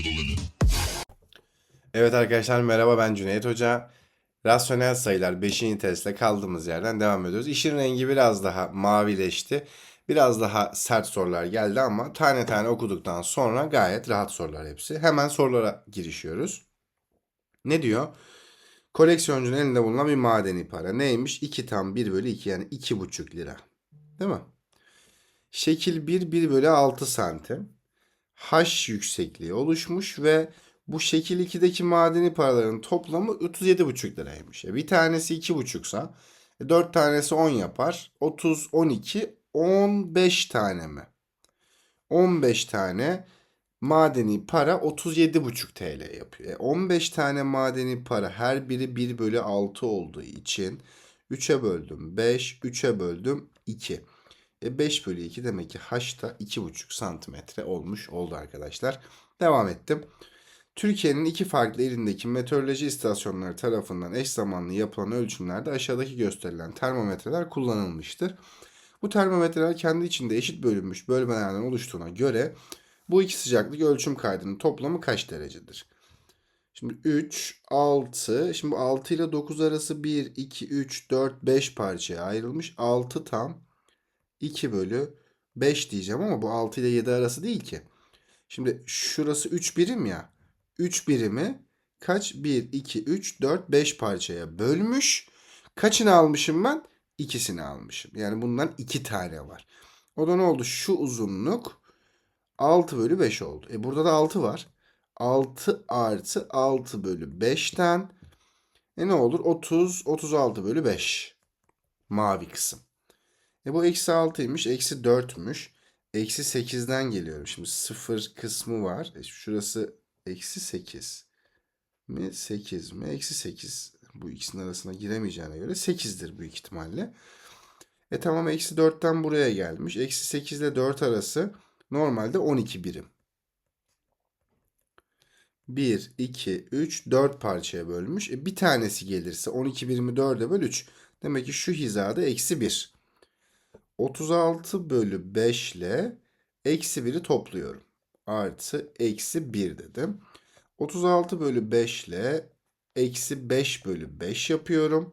limit. Evet arkadaşlar merhaba ben Cüneyt Hoca. Rasyonel sayılar 5. testle kaldığımız yerden devam ediyoruz. İşin rengi biraz daha mavileşti. Biraz daha sert sorular geldi ama tane tane okuduktan sonra gayet rahat sorular hepsi. Hemen sorulara girişiyoruz. Ne diyor? Koleksiyoncunun elinde bulunan bir madeni para. Neymiş? 2 tam 1 bölü 2 yani 2,5 lira. Değil mi? Şekil 1 1 bölü 6 santim. H yüksekliği oluşmuş ve bu şekil 2'deki madeni paraların toplamı 37,5 liraymış. E bir tanesi 2,5 sa 4 tanesi 10 yapar. 30, 12, 15 tane mi? 15 tane madeni para 37,5 TL yapıyor. E 15 tane madeni para her biri 1 bölü 6 olduğu için 3'e böldüm 5, 3'e böldüm 2. E 5 bölü 2 demek ki h da 2,5 santimetre olmuş oldu arkadaşlar. Devam ettim. Türkiye'nin iki farklı ilindeki meteoroloji istasyonları tarafından eş zamanlı yapılan ölçümlerde aşağıdaki gösterilen termometreler kullanılmıştır. Bu termometreler kendi içinde eşit bölünmüş bölmelerden oluştuğuna göre bu iki sıcaklık ölçüm kaydının toplamı kaç derecedir? Şimdi 3, 6, şimdi bu 6 ile 9 arası 1, 2, 3, 4, 5 parçaya ayrılmış. 6 tam 2 bölü 5 diyeceğim ama bu 6 ile 7 arası değil ki. Şimdi şurası 3 birim ya. 3 birimi kaç? 1, 2, 3, 4, 5 parçaya bölmüş. Kaçını almışım ben? İkisini almışım. Yani bundan 2 tane var. O da ne oldu? Şu uzunluk 6 bölü 5 oldu. E burada da 6 var. 6 artı 6 bölü 5'ten e ne olur? 30, 36 bölü 5. Mavi kısım. E bu eksi 6'ymış. Eksi 4'müş. Eksi 8'den geliyorum. Şimdi 0 kısmı var. E şurası eksi 8 mi 8 mi? Eksi 8. Bu ikisinin arasına giremeyeceğine göre 8'dir büyük ihtimalle. E tamam eksi 4'ten buraya gelmiş. Eksi 8 ile 4 arası normalde 12 birim. 1, 2, 3, 4 parçaya bölmüş. E bir tanesi gelirse 12 birimi 4'e böl 3. Demek ki şu hizada eksi 1. 36 bölü 5 ile eksi 1'i topluyorum. Artı eksi 1 dedim. 36 bölü 5 ile eksi 5 bölü 5 yapıyorum.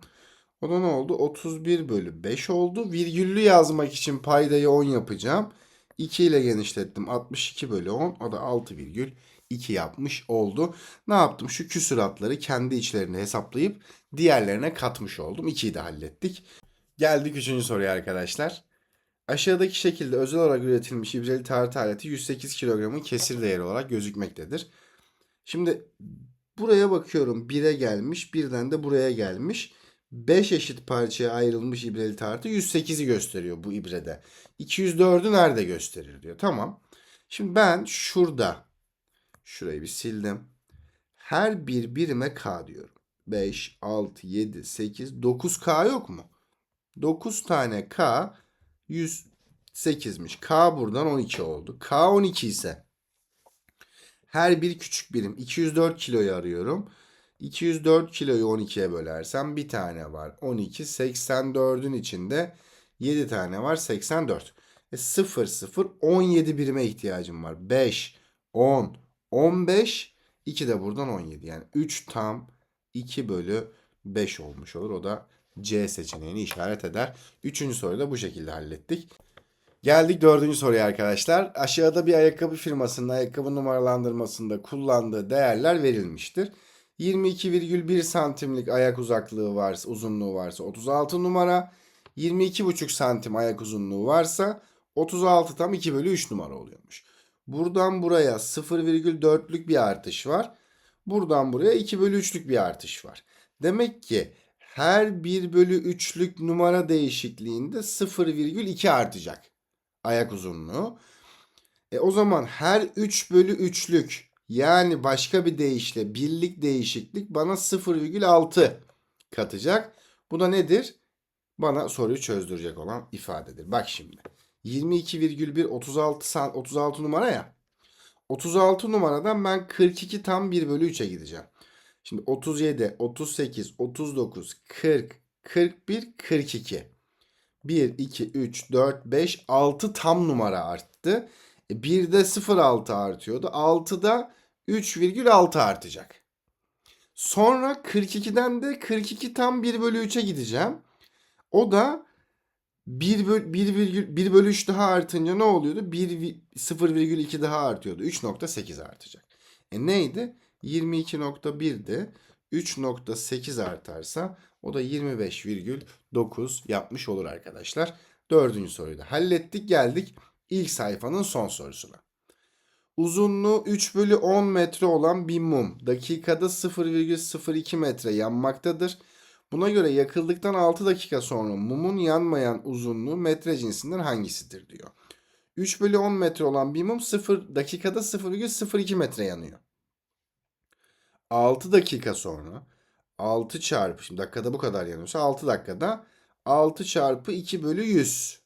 O da ne oldu? 31 bölü 5 oldu. Virgüllü yazmak için paydayı 10 yapacağım. 2 ile genişlettim. 62 bölü 10. O da 6 virgül 2 yapmış oldu. Ne yaptım? Şu küsuratları kendi içlerine hesaplayıp diğerlerine katmış oldum. 2'yi de hallettik. Geldik 3. soruya arkadaşlar. Aşağıdaki şekilde özel olarak üretilmiş ibreli tartı aleti 108 kilogramın kesir değeri olarak gözükmektedir. Şimdi buraya bakıyorum 1'e gelmiş birden de buraya gelmiş. 5 eşit parçaya ayrılmış ibreli tartı 108'i gösteriyor bu ibrede. 204'ü nerede gösterir diyor. Tamam. Şimdi ben şurada şurayı bir sildim. Her bir birime K diyorum. 5, 6, 7, 8, 9K yok mu? 9 tane K 108'miş. K buradan 12 oldu. K 12 ise her bir küçük birim 204 kiloyu arıyorum. 204 kiloyu 12'ye bölersem bir tane var. 12 84'ün içinde 7 tane var 84. E 0 0 17 birime ihtiyacım var. 5 10 15 2 de buradan 17. Yani 3 tam 2 bölü 5 olmuş olur. O da C seçeneğini işaret eder. Üçüncü soruyu da bu şekilde hallettik. Geldik dördüncü soruya arkadaşlar. Aşağıda bir ayakkabı firmasının ayakkabı numaralandırmasında kullandığı değerler verilmiştir. 22,1 santimlik ayak uzaklığı varsa, uzunluğu varsa 36 numara. 22,5 santim ayak uzunluğu varsa 36 tam 2 bölü 3 numara oluyormuş. Buradan buraya 0,4'lük bir artış var. Buradan buraya 2 bölü 3'lük bir artış var. Demek ki her 1 bölü 3'lük numara değişikliğinde 0,2 artacak ayak uzunluğu. E o zaman her 3 bölü 3'lük yani başka bir deyişle birlik değişiklik bana 0,6 katacak. Bu da nedir? Bana soruyu çözdürecek olan ifadedir. Bak şimdi. 22,1 36 36 numara ya. 36 numaradan ben 42 tam 1 bölü 3'e gideceğim. Şimdi 37, 38, 39, 40, 41, 42. 1, 2, 3, 4, 5, 6 tam numara arttı. E, 1'de 0,6 artıyordu. 6'da 3,6 artacak. Sonra 42'den de 42 tam 1 bölü 3'e gideceğim. O da 1 bölü, 1, virgül, 1 bölü 3 daha artınca ne oluyordu? 1, 0,2 daha artıyordu. 3.8 artacak. E neydi? 22.1'di. 3.8 artarsa o da 25,9 yapmış olur arkadaşlar. Dördüncü soruyu da hallettik. Geldik ilk sayfanın son sorusuna. Uzunluğu 3 bölü 10 metre olan bir mum dakikada 0,02 metre yanmaktadır. Buna göre yakıldıktan 6 dakika sonra mumun yanmayan uzunluğu metre cinsinden hangisidir diyor. 3 bölü 10 metre olan bir mum 0 dakikada 0,02 metre yanıyor. 6 dakika sonra 6 çarpı şimdi dakikada bu kadar yanıyorsa 6 dakikada 6 çarpı 2 bölü 100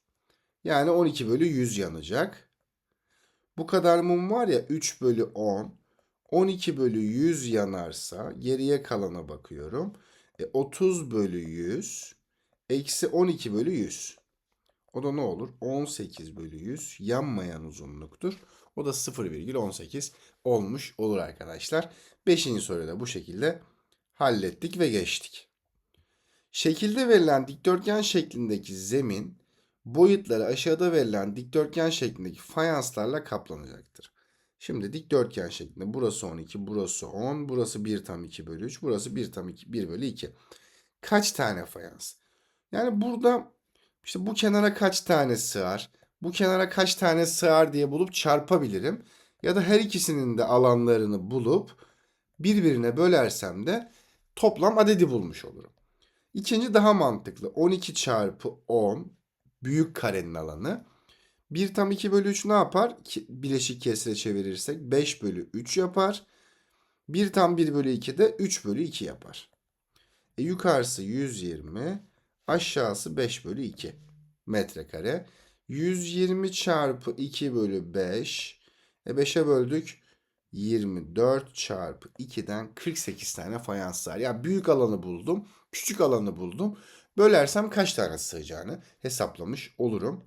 yani 12 bölü 100 yanacak. Bu kadar mum var ya 3 bölü 10 12 bölü 100 yanarsa geriye kalana bakıyorum. E, 30 bölü 100 eksi 12 bölü 100. O da ne olur? 18 bölü 100 yanmayan uzunluktur. O da 0,18 olmuş olur arkadaşlar. Beşinci soruyu da bu şekilde hallettik ve geçtik. Şekilde verilen dikdörtgen şeklindeki zemin boyutları aşağıda verilen dikdörtgen şeklindeki fayanslarla kaplanacaktır. Şimdi dikdörtgen şeklinde burası 12, burası 10, burası 1 tam 2 bölü 3, burası 1 tam 2, 1 bölü 2. Kaç tane fayans? Yani burada işte bu kenara kaç tane sığar, bu kenara kaç tane sığar diye bulup çarpabilirim. Ya da her ikisinin de alanlarını bulup birbirine bölersem de toplam adedi bulmuş olurum. İkinci daha mantıklı. 12 çarpı 10 büyük karenin alanı. 1 tam 2 bölü 3 ne yapar? Bileşik kesre çevirirsek 5 bölü 3 yapar. 1 tam 1 bölü 2 de 3 bölü 2 yapar. E, yukarısı 120, aşağısı 5 bölü 2 metrekare. 120 çarpı 2 bölü 5. E 5'e böldük. 24 çarpı 2'den 48 tane fayans var. Ya büyük alanı buldum, küçük alanı buldum. Bölersem kaç tane sığacağını hesaplamış olurum.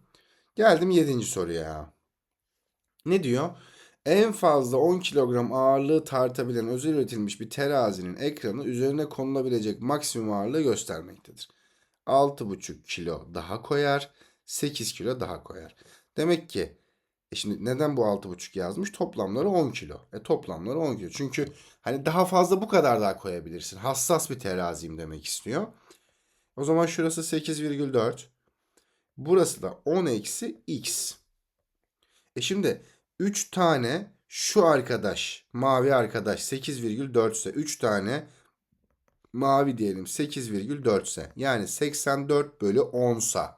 Geldim 7. soruya. Ne diyor? En fazla 10 kilogram ağırlığı tartabilen özel üretilmiş bir terazinin ekranı üzerine konulabilecek maksimum ağırlığı göstermektedir. 6,5 kilo daha koyar, 8 kilo daha koyar. Demek ki e şimdi neden bu 6,5 yazmış? Toplamları 10 kilo. E toplamları 10 kilo. Çünkü hani daha fazla bu kadar daha koyabilirsin. Hassas bir teraziyim demek istiyor. O zaman şurası 8,4. Burası da 10 eksi x. E şimdi 3 tane şu arkadaş, mavi arkadaş 8,4 ise 3 tane mavi diyelim 8,4 ise yani 84 bölü 10 sa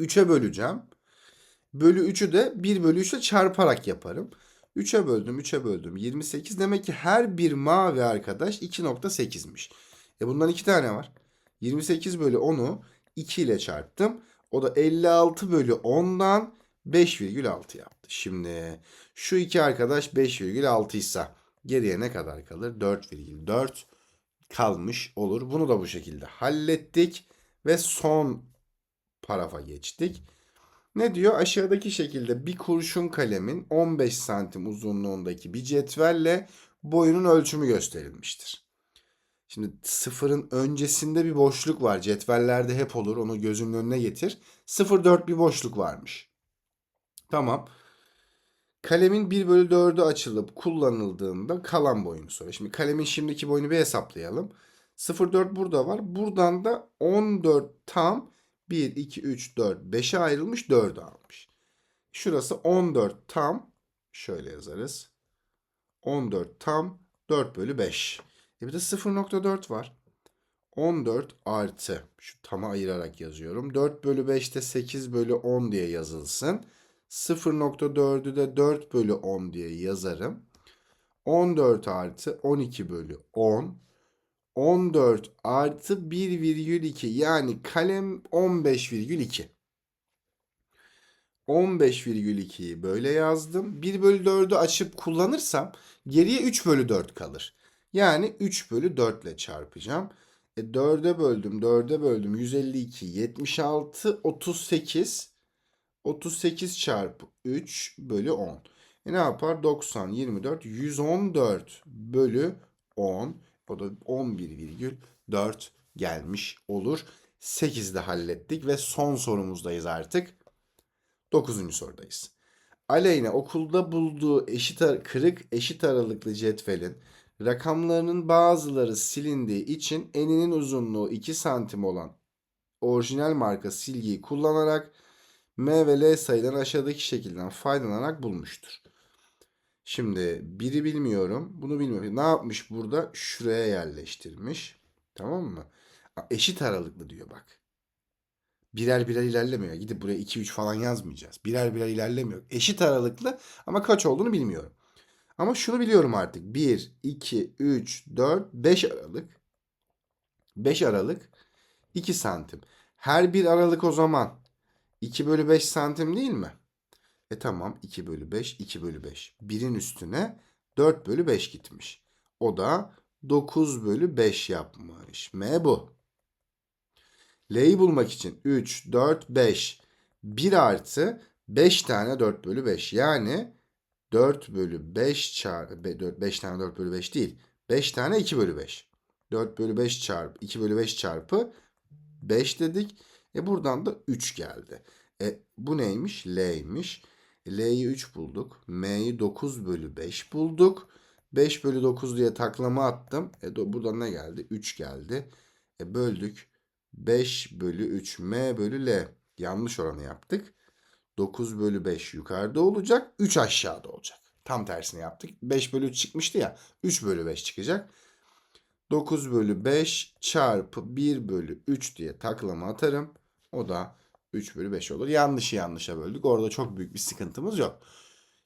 3'e böleceğim. Bölü 3'ü de 1 bölü 3 ile çarparak yaparım. 3'e böldüm 3'e böldüm 28 demek ki her bir mavi arkadaş 2.8'miş. E bundan 2 tane var. 28 bölü 10'u 2 ile çarptım. O da 56 bölü 10'dan 5,6 yaptı. Şimdi şu iki arkadaş 5,6 ise geriye ne kadar kalır? 4,4 kalmış olur. Bunu da bu şekilde hallettik ve son parafa geçtik. Ne diyor? Aşağıdaki şekilde bir kurşun kalemin 15 santim uzunluğundaki bir cetvelle boyunun ölçümü gösterilmiştir. Şimdi sıfırın öncesinde bir boşluk var. Cetvellerde hep olur. Onu gözünün önüne getir. 0,4 bir boşluk varmış. Tamam. Kalemin 1 bölü 4'ü açılıp kullanıldığında kalan boyunu soruyor. Şimdi kalemin şimdiki boyunu bir hesaplayalım. 0,4 burada var. Buradan da 14 tam 1, 2, 3, 4, 5'e ayrılmış 4'ü almış. Şurası 14 tam şöyle yazarız. 14 tam 4 bölü 5. E bir de 0.4 var. 14 artı şu tama ayırarak yazıyorum. 4 bölü 5 de 8 bölü 10 diye yazılsın. 0.4'ü de 4 bölü 10 diye yazarım. 14 artı 12 bölü 10. 14 artı 1,2 yani kalem 15,2. 15,2'yi böyle yazdım. 1 bölü 4'ü açıp kullanırsam geriye 3 bölü 4 kalır. Yani 3 bölü 4 ile çarpacağım. E 4'e böldüm, 4'e böldüm. 152, 76, 38. 38 çarpı 3 bölü 10. E ne yapar? 90, 24, 114 bölü 10. O da 11,4 gelmiş olur. 8'de hallettik ve son sorumuzdayız artık. 9. sorudayız. Aleyna okulda bulduğu eşit kırık eşit aralıklı cetvelin rakamlarının bazıları silindiği için eninin uzunluğu 2 santim olan orijinal marka silgiyi kullanarak M ve L sayıdan aşağıdaki şekilden faydalanarak bulmuştur. Şimdi biri bilmiyorum. Bunu bilmiyorum. Ne yapmış burada? Şuraya yerleştirmiş. Tamam mı? Eşit aralıklı diyor bak. Birer birer ilerlemiyor. Gidip buraya 2 3 falan yazmayacağız. Birer birer ilerlemiyor. Eşit aralıklı ama kaç olduğunu bilmiyorum. Ama şunu biliyorum artık. 1, 2, 3, 4, 5 aralık. 5 aralık 2 santim. Her bir aralık o zaman 2 bölü 5 santim değil mi? E tamam 2 bölü 5, 2 bölü 5. Birin üstüne 4 bölü 5 gitmiş. O da 9 bölü 5 yapmış. M bu. L'yi bulmak için 3, 4, 5. 1 artı 5 tane 4 bölü 5. Yani 4 bölü 5 çarpı 5 tane 4 bölü 5 değil. 5 tane 2 bölü 5. 4 bölü 5 çarpı 2 bölü 5 çarpı 5 dedik. E buradan da 3 geldi. E bu neymiş? L'ymiş. L'yi 3 bulduk. M'yi 9 bölü 5 bulduk. 5 bölü 9 diye taklama attım. E do- buradan ne geldi? 3 geldi. E böldük. 5 bölü 3 M bölü L. Yanlış oranı yaptık. 9 bölü 5 yukarıda olacak. 3 aşağıda olacak. Tam tersini yaptık. 5 bölü 3 çıkmıştı ya. 3 bölü 5 çıkacak. 9 bölü 5 çarpı 1 bölü 3 diye taklama atarım. O da 3 bölü 5 olur. Yanlışı yanlışa böldük. Orada çok büyük bir sıkıntımız yok.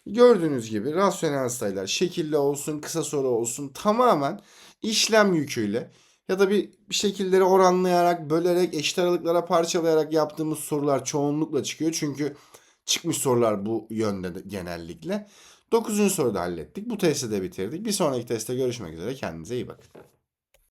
Gördüğünüz gibi rasyonel sayılar şekilli olsun, kısa soru olsun tamamen işlem yüküyle ya da bir, bir şekilleri oranlayarak, bölerek, eşit aralıklara parçalayarak yaptığımız sorular çoğunlukla çıkıyor. Çünkü çıkmış sorular bu yönde de genellikle. 9. soruda hallettik. Bu testi de bitirdik. Bir sonraki testte görüşmek üzere. Kendinize iyi bakın.